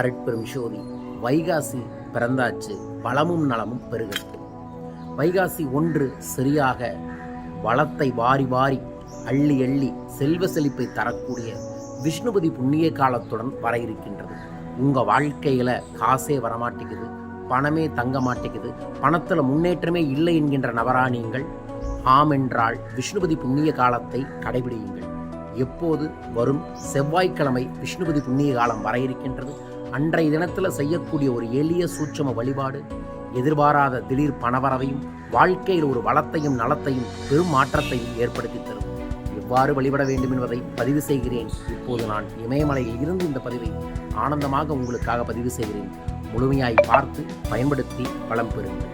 அருட்பெரும் சோதி வைகாசி பிறந்தாச்சு வளமும் நலமும் பெருகட்டும். வைகாசி ஒன்று சரியாக வளத்தை வாரி வாரி அள்ளி அள்ளி செல்வ செழிப்பை தரக்கூடிய விஷ்ணுபதி புண்ணிய காலத்துடன் வர இருக்கின்றது. உங்க வாழ்க்கையில காசே வரமாட்டேங்குது பணமே தங்க மாட்டேங்குது பணத்துல முன்னேற்றமே இல்லை என்கின்ற நபரா நீங்கள் ஆம் என்றால் விஷ்ணுபதி புண்ணிய காலத்தை கடைபிடியுங்கள். எப்போது வரும் செவ்வாய்க்கிழமை விஷ்ணுபதி புண்ணிய காலம் வர இருக்கின்றது அன்றைய தினத்தில் செய்யக்கூடிய ஒரு எளிய சூட்சம வழிபாடு எதிர்பாராத திடீர் பணவரவையும் வாழ்க்கையில் ஒரு வளத்தையும் நலத்தையும் பெரும் மாற்றத்தையும் ஏற்படுத்தி தரும். எவ்வாறு வழிபட வேண்டும் என்பதை பதிவு செய்கிறேன். இப்போது நான் இமயமலையில் இருந்து இந்த பதிவை ஆனந்தமாக உங்களுக்காக பதிவு செய்கிறேன். முழுமையாய் பார்த்து பயன்படுத்தி பலம் பெறுங்கள்.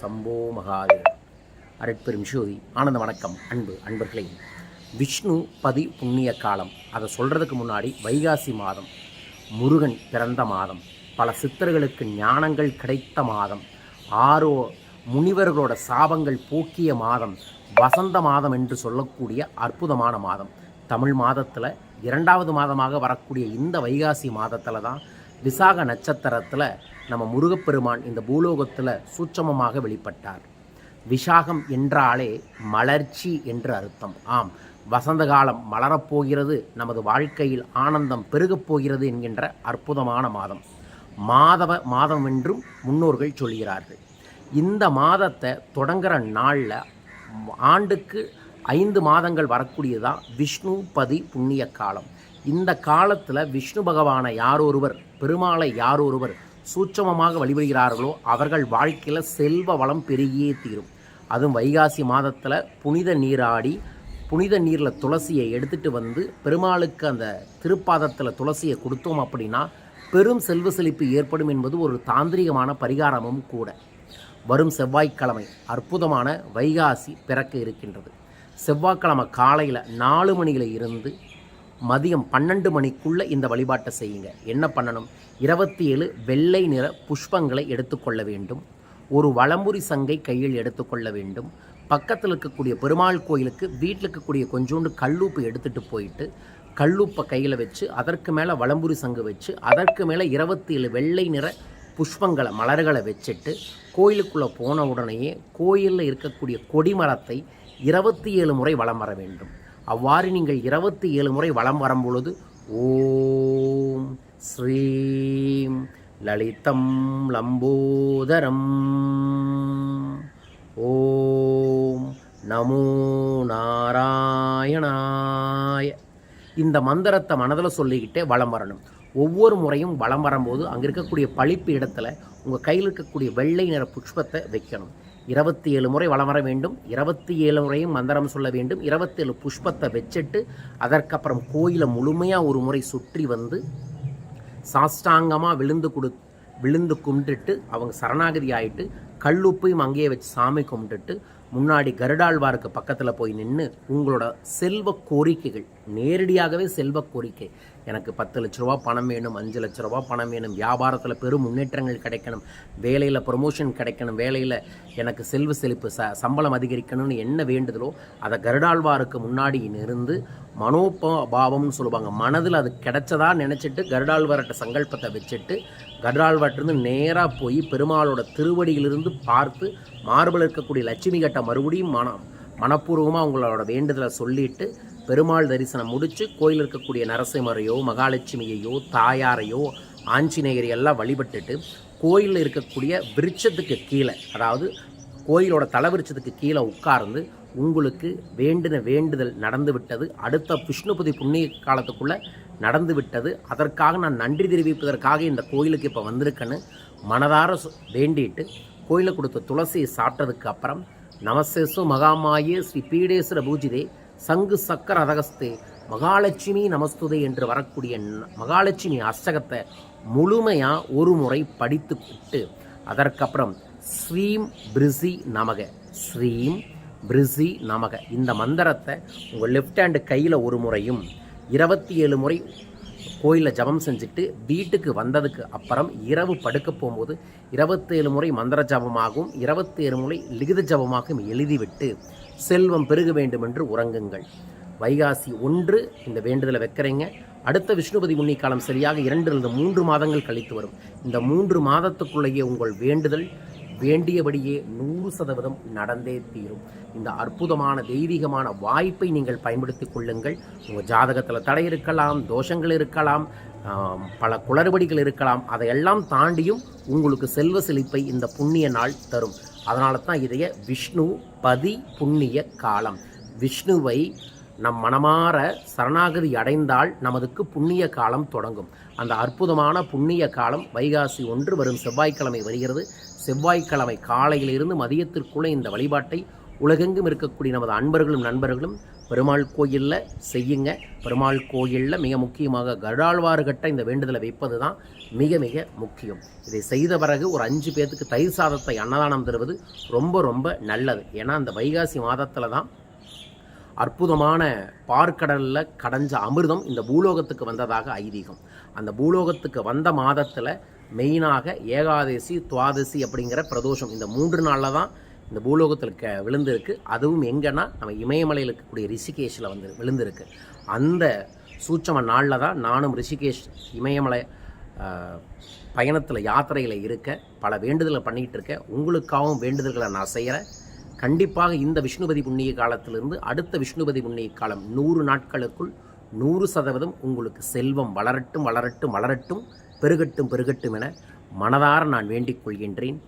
சம்போ மகாதேவ் அரட்பெரும் ஜோதி ஆனந்த வணக்கம். அன்பு அன்பர்களே. விஷ்ணு பதி புண்ணிய காலம். அதை சொல்கிறதுக்கு முன்னாடி வைகாசி மாதம். முருகன் பிறந்த மாதம். பல சித்தர்களுக்கு ஞானங்கள் கிடைத்த மாதம். ஆரோ முனிவர்களோட சாபங்கள் போக்கிய மாதம். வசந்த மாதம் என்று சொல்லக்கூடிய அற்புதமான மாதம். தமிழ் மாதத்தில் இரண்டாவது மாதமாக வரக்கூடிய இந்த வைகாசி மாதத்தில் தான் விசாக நட்சத்திரத்தில் நம்ம முருகப்பெருமான் இந்த பூலோகத்தில் சூட்சமமாக வெளிப்பட்டார். விஷாகம் என்றாலே மலர்ச்சி என்று அர்த்தம். ஆம் வசந்த காலம் மலரப்போகிறது நமது வாழ்க்கையில் ஆனந்தம் பெருகப் போகிறது என்கின்ற அற்புதமான மாதம். மாதவ மாதம் என்றும் முன்னோர்கள் சொல்கிறார்கள். இந்த மாதத்தை தொடங்குகிற நாளில் ஆண்டுக்கு ஐந்து மாதங்கள் வரக்கூடியதான் விஷ்ணு பதி புண்ணிய காலம். இந்த காலத்தில் விஷ்ணு பகவானை யாரொருவர் பெருமாளை யாரொருவர் சூட்சமமாக வழிபடுகிறார்களோ அவர்கள் வாழ்க்கையில் செல்வ வளம் பெருகியே தீரும். அதுவும் வைகாசி மாதத்தில் புனித நீராடி புனித நீரில் துளசியை எடுத்துகிட்டு வந்து பெருமாளுக்கு அந்த திருப்பாதத்தில் துளசியை கொடுத்தோம் அப்படின்னா பெரும் செல்வ செழிப்பு ஏற்படும் என்பது ஒரு தாந்திரிகமான பரிகாரமும் கூட. வரும் செவ்வாய்க்கிழமை அற்புதமான வைகாசி பிறக்க இருக்கின்றது. செவ்வாய்க்கிழமை காலையில் நாலு மணியில் இருந்து மதியம் பன்னெண்டு மணிக்குள்ளே இந்த வழிபாட்டை செய்யுங்க. என்ன பண்ணணும்? இருபத்தி ஏழு வெள்ளை நிற புஷ்பங்களை எடுத்துக்கொள்ள வேண்டும். ஒரு வளம்புரி சங்கை கையில் எடுத்துக்கொள்ள வேண்டும். பக்கத்தில் இருக்கக்கூடிய பெருமாள் கோயிலுக்கு வீட்டில் இருக்கக்கூடிய கொஞ்சோண்டு கல்லூப்பு எடுத்துகிட்டு போயிட்டு கல்லூப்பை கையில் வச்சு அதற்கு மேலே வளம்புரி சங்கு வச்சு அதற்கு மேலே இருபத்தி ஏழு வெள்ளை நிற புஷ்பங்களை மலர்களை வச்சுட்டு கோயிலுக்குள்ளே போன உடனேயே கோயிலில் இருக்கக்கூடிய கொடிமரத்தை இருபத்தி ஏழு முறை வலம் வர வேண்டும். அவ்வாறு நீங்கள் இருபத்தி ஏழு முறை வலம் வரும் பொழுது ஓம் ஸ்ரீம் லலிதம் லம்போதரம் ஓம் நமோ நாராயணாய. இந்த மந்திரத்தை மனதில் சொல்லிக்கிட்டே வலம் வரணும். ஒவ்வொரு முறையும் வலம் வரும்போது அங்கே இருக்கக்கூடிய பழிப்பு இடத்துல உங்கள் கையில் இருக்கக்கூடிய வெள்ளை நிற புஷ்பத்தை வைக்கணும். இருபத்தி ஏழு முறை வலம் வர வேண்டும். இருபத்தி ஏழு முறையும் மந்திரம் சொல்ல வேண்டும். இருபத்தேழு புஷ்பத்தை வச்சுட்டு அதற்கப்புறம் கோயிலை முழுமையாக ஒரு முறை சுற்றி வந்து சாஷ்டாங்கமாக விழுந்து கொடு விழுந்து கும்பிட்டுட்டு அவங்க சரணாகதி ஆகிட்டு கல்லுப்பையும் அங்கேயே வச்சு சாமி கும்பிட்டுட்டு முன்னாடி கருடாழ்வாருக்கு பக்கத்தில் போய் நின்று உங்களோட செல்வ கோரிக்கைகள் நேரடியாகவே செல்வ கோரிக்கை. எனக்கு பத்து லட்ச ரூபா பணம் வேணும் அஞ்சு லட்ச ரூபா பணம் வேணும் வியாபாரத்தில் பெரும் முன்னேற்றங்கள் கிடைக்கணும் வேலையில் ப்ரொமோஷன் கிடைக்கணும் வேலையில் எனக்கு செல்வ செழிப்பு ச சம்பளம் அதிகரிக்கணும்னு என்ன வேண்டுதலோ அதை கருடாழ்வாருக்கு முன்னாடி இருந்து மனோபாவம்னு சொல்லுவாங்க மனதில் அது கிடைச்சதா நினச்சிட்டு கருடாழ்வார்கிட்ட சங்கல்பத்தை வச்சுட்டு கருடாழ்வார்ட்டிருந்து நேராக போய் பெருமாளோட திருவடியிலிருந்து பார்த்து மார்பில் இருக்கக்கூடிய லட்சுமி கட்ட மறுபடியும் மனம் மனப்பூர்வமாக உங்களோட வேண்டுதலை சொல்லிட்டு பெருமாள் தரிசனம் முடித்து கோயில் இருக்கக்கூடிய நரசிம்மரையோ மகாலட்சுமியையோ தாயாரையோ ஆஞ்சநேயரை எல்லாம் வழிபட்டுட்டு கோயிலில் இருக்கக்கூடிய விருட்சத்துக்கு கீழே அதாவது கோயிலோட தலவிருச்சத்துக்கு கீழே உட்கார்ந்து உங்களுக்கு வேண்டின வேண்டுதல் நடந்து விட்டது. அடுத்த விஷ்ணுபதி புண்ணிய காலத்துக்குள்ளே நடந்து விட்டது. அதற்காக நான் நன்றி தெரிவிப்பதற்காக இந்த கோயிலுக்கு இப்போ வந்திருக்கேன்னு மனதார வேண்டிட்டு கோயிலில் கொடுத்த துளசியை சாப்பிட்டதுக்கு அப்புறம் நமசேசு மகாமாயே ஸ்ரீ பீடேஸ்வர பூஜிதே சங்கு சக்கர அதகஸ்தே மகாலட்சுமி நமஸ்துதே என்று வரக்கூடிய மகாலட்சுமி அஷ்டகத்தை முழுமையாக ஒரு முறை படித்து விட்டு அதற்கப்புறம் ஸ்ரீம் பிரிசி நமக ஸ்ரீம் பிரிசி நமக. இந்த மந்திரத்தை உங்கள் லெஃப்ட் ஹேண்டு கையில் ஒரு முறையும் இருபத்தி ஏழு முறை கோயிலில் ஜபம் செஞ்சுட்டு வீட்டுக்கு வந்ததுக்கு அப்புறம் இரவு படுக்க போகும்போது இருபத்தேழு முறை மந்திர ஜபமாகவும் இருபத்தேழு முறை லிகித ஜபமாகவும் எழுதிவிட்டு செல்வம் பெருக வேண்டும் என்று உறங்குங்கள். வைகாசி ஒன்று இந்த வேண்டுதலை வைக்கிறீங்க. அடுத்த விஷ்ணுபதி முன்னி காலம் சரியாக இரண்டிலிருந்து மூன்று மாதங்கள் கழித்து வரும். இந்த மூன்று மாதத்துக்குள்ளேயே உங்கள் வேண்டுதல் வேண்டியபடியே நூறு சதவீதம் நடந்தே தீரும். இந்த அற்புதமான தெய்வீகமான வாய்ப்பை நீங்கள் பயன்படுத்தி கொள்ளுங்கள். உங்கள் ஜாதகத்தில் தடை இருக்கலாம் தோஷங்கள் இருக்கலாம் பல குளறுபடிகள் இருக்கலாம். அதையெல்லாம் தாண்டியும் உங்களுக்கு செல்வ செழிப்பை இந்த புண்ணிய நாள் தரும். அதனால தான் இதைய விஷ்ணு பதி புண்ணிய காலம். விஷ்ணுவை நம் மனமாற சரணாகதி அடைந்தால் நமதுக்கு புண்ணிய காலம் தொடங்கும். அந்த அற்புதமான புண்ணிய காலம் வைகாசி ஒன்று வரும் செவ்வாய்க்கிழமை வருகிறது. செவ்வாய்க்கிழமை காலையிலிருந்து மதியத்திற்குள்ளே இந்த வழிபாட்டை உலகெங்கும் இருக்கக்கூடிய நமது அன்பர்களும் நண்பர்களும் பெருமாள் கோயிலில் செய்யுங்க. பெருமாள் கோயிலில் மிக முக்கியமாக கருடாழ்வாறு கட்ட இந்த வேண்டுதலை வைப்பது தான் மிக மிக முக்கியம். இதை செய்த பிறகு ஒரு அஞ்சு பேர்த்துக்கு தயிர் சாதத்தை அன்னதானம் தருவது ரொம்ப ரொம்ப நல்லது. ஏன்னா அந்த வைகாசி மாதத்தில் தான் அற்புதமான பார்க்கடலில் கடைஞ்ச அமிர்தம் இந்த பூலோகத்துக்கு வந்ததாக ஐதீகம். அந்த பூலோகத்துக்கு வந்த மாதத்தில் மெயினாக ஏகாதசி துவாதசி அப்படிங்கிற பிரதோஷம் இந்த மூன்று நாளில் தான் இந்த பூலோகத்தில் க விழுந்திருக்கு. அதுவும் எங்கன்னா நம்ம இமயமலையில் இருக்கக்கூடிய ரிஷிகேஷில் வந்து விழுந்திருக்கு. அந்த சூட்சம நாளில் தான் நானும் ரிஷிகேஷ் இமயமலை பயணத்தில் யாத்திரையில் இருக்க பல வேண்டுதலை பண்ணிகிட்டு இருக்கேன் உங்களுக்காகவும் வேண்டுதல்களை நான் செய்கிறேன் கண்டிப்பாக இந்த விஷ்ணுபதி புண்ணிய காலத்திலிருந்து அடுத்த விஷ்ணுபதி புண்ணிய காலம் நூறு நாட்களுக்குள் நூறு சதவீதம் உங்களுக்கு செல்வம் வளரட்டும் வளரட்டும் வளரட்டும் பெருகட்டும் பெருகட்டும் என மனதார நான் வேண்டிக் கொள்கின்றேன்.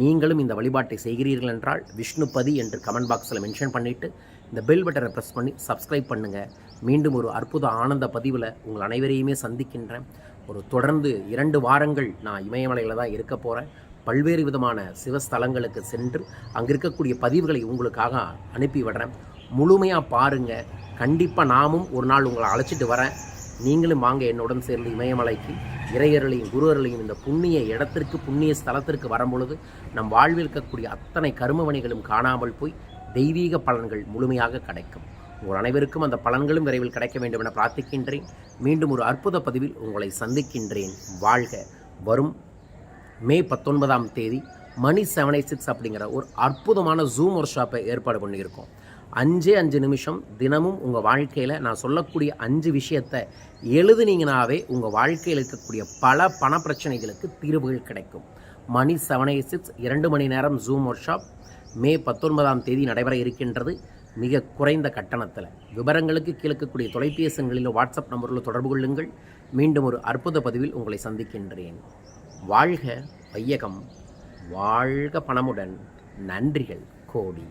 நீங்களும் இந்த வழிபாட்டை செய்கிறீர்கள் என்றால் விஷ்ணுபதி என்று கமெண்ட் பாக்ஸில் மென்ஷன் பண்ணிவிட்டு இந்த பெல் பட்டனை ப்ரெஸ் பண்ணி சப்ஸ்கிரைப் பண்ணுங்கள் மீண்டும் ஒரு அற்புத ஆனந்த பதிவில் உங்கள் அனைவரையுமே சந்திக்கின்றேன். ஒரு தொடர்ந்து இரண்டு வாரங்கள் நான் இமயமலையில் தான் இருக்க போகிறேன் பல்வேறு விதமான சிவஸ்தலங்களுக்கு சென்று அங்கே இருக்கக்கூடிய பதிவுகளை உங்களுக்காக அனுப்பி விடுறேன். முழுமையாக பாருங்கள் கண்டிப்பாக நாமும் ஒரு நாள் உங்களை அழைச்சிட்டு வரேன். நீங்களும் வாங்க என்னுடன் சேர்ந்து இமயமலைக்கு. இறையர்களையும் குருவர்களையும் இந்த புண்ணிய இடத்திற்கு புண்ணிய ஸ்தலத்திற்கு வரும்பொழுது நம் வாழ்வில் இருக்கக்கூடிய அத்தனை கருமவணிகளும் காணாமல் போய் தெய்வீக பலன்கள் முழுமையாக கிடைக்கும். உங்கள் அனைவருக்கும் அந்த பலன்களும் விரைவில் கிடைக்க வேண்டும் என பிரார்த்திக்கின்றேன். மீண்டும் ஒரு அற்புத பதிவில் உங்களை சந்திக்கின்றேன். வாழ்க. வரும் மே பத்தொன்பதாம் தேதி மணி செவன் சிக்ஸ் அப்படிங்கிற ஒரு அற்புதமான ஜூம் ஒர்க் ஷாப்பை ஏற்பாடு பண்ணியிருக்கோம். அஞ்சே அஞ்சு நிமிஷம் தினமும் உங்கள் வாழ்க்கையில் நான் சொல்லக்கூடிய அஞ்சு விஷயத்தை எழுதுனீங்கனாவே உங்கள் வாழ்க்கையில் இருக்கக்கூடிய பல பண பிரச்சனைகளுக்கு தீர்வுகள் கிடைக்கும். மணி செவன் சிக்ஸ் இரண்டு மணி நேரம் ஜூம் ஒர்க் ஷாப் மே பத்தொன்பதாம் தேதி நடைபெற இருக்கின்றது. மிக குறைந்த கட்டணத்தில். விவரங்களுக்கு கீழக்கக்கூடிய தொலைபேசிகளிலோ வாட்ஸ்அப் நம்பரிலோ தொடர்பு கொள்ளுங்கள். மீண்டும் ஒரு அற்புத பதிவில் உங்களை சந்திக்கின்றேன். வாழ்க வையகம் வாழ்க பணமுடன் நன்றிகள் கோடி.